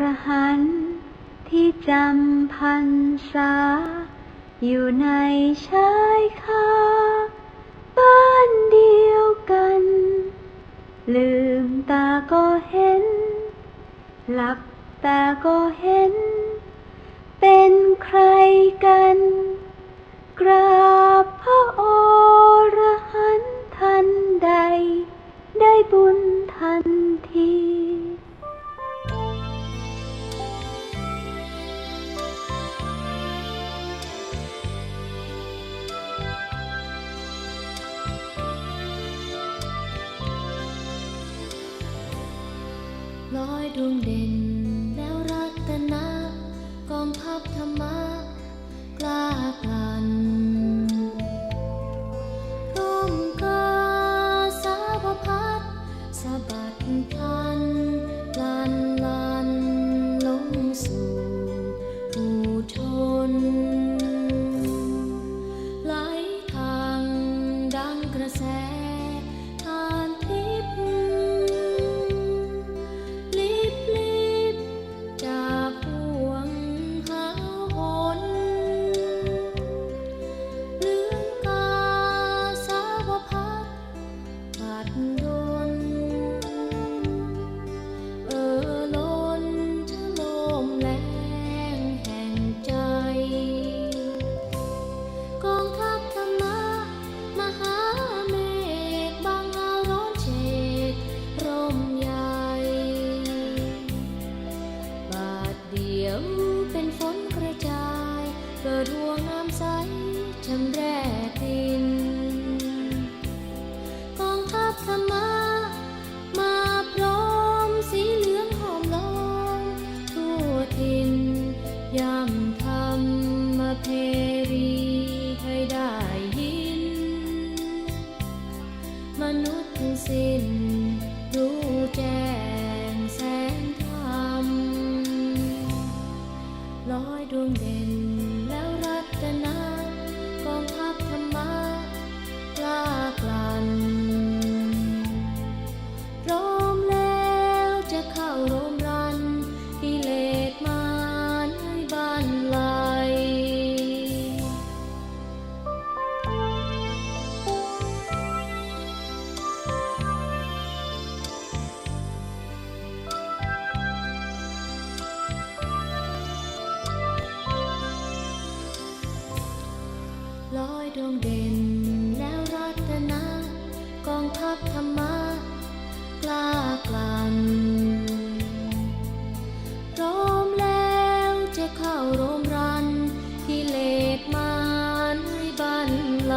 รหันที่จำพรรษา อยู่ในชายคาบ้านเดียวกัน ลืมตาก็เห็น หลับตาก็เห็น เป็นใครกันกรา ลอยดวงเด่น แล้วรัตนะกองทัพธรรมะกล้ากล่า ชำแรกดิน กองทัพธรรมะมาพร้อมสีเหลืองหอมล้อมทั่วทินยำธรรมเพรีให้ได้ยิน มนุษย์ทั้งสิ้นรู้แจ้งแสงธรรมลอยดวงเด่น กองทัพธรรมะกล้ากลั่นพร้อมแล้วจะเข้าโรมรันกิเลสมารให้บันไล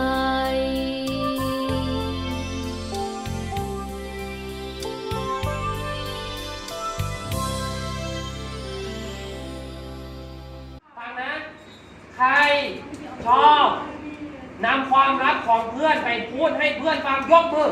ฟังนะ ใครชอบนำความรักของเพื่อนไปพูดให้เพื่อนฟังยกมือ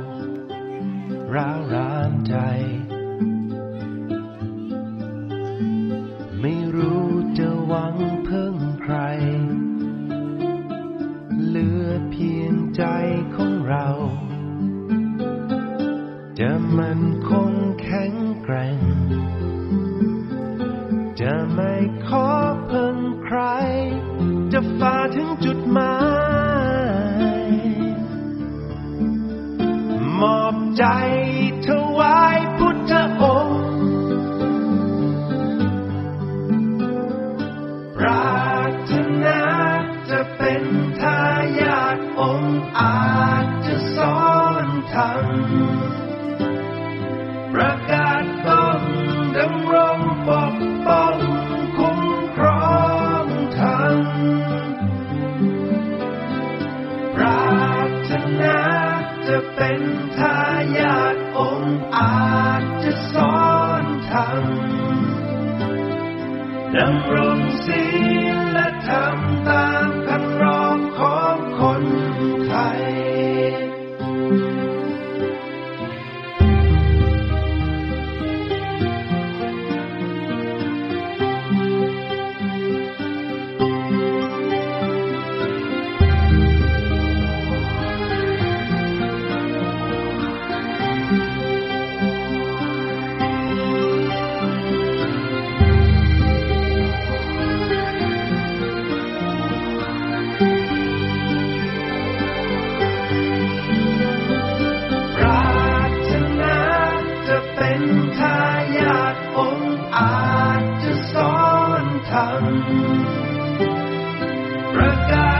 จะมันคงแข็งแกร่ง จะไม่ขอเพิ่งใคร จะฝ่าถึงจุดหมาย มอบใจ ดำรงศีลและทำตามำ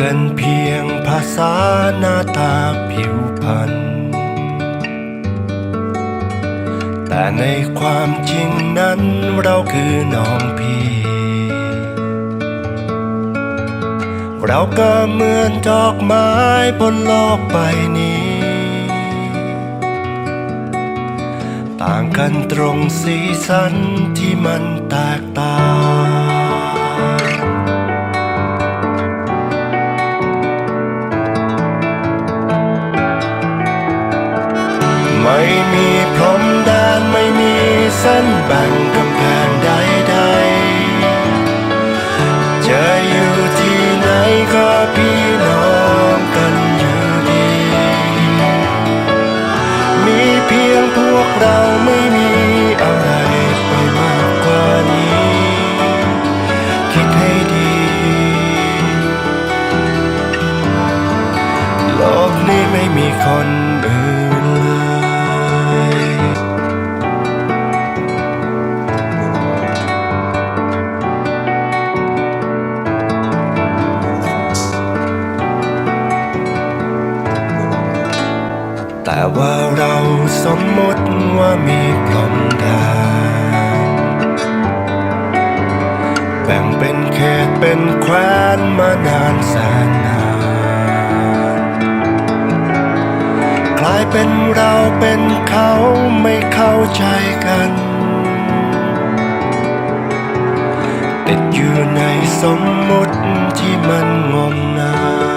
กันเพียงภาษาหน้าตาผิวพรรณแต่ในความจริงนั้นเราคือน้องพี่ เราก็เหมือนดอกไม้บนโลกใบนี้ ต่างกันตรงสีสันที่มันแตกต่าง ไม่มีพรมแดนไม่มีเส้นแบ่งกำแพงใดๆจะอยู่ที่ไหนก็พี่น้องกันอยู่ดี มีเพียงพวกเราไม่มีอะไรไปมากกว่านี้ คิดให้ดี โลกนี้ไม่มีคนอื่น แต่ว่าเราสมมติว่ามีพรมดนแบ่งเป็นเขตเป็นแคว้นมานานแสนนานกลายเป็นเราเป็นเขาไม่เข้าใจกัน ติดอยู่ในสมมติที่มันงมงา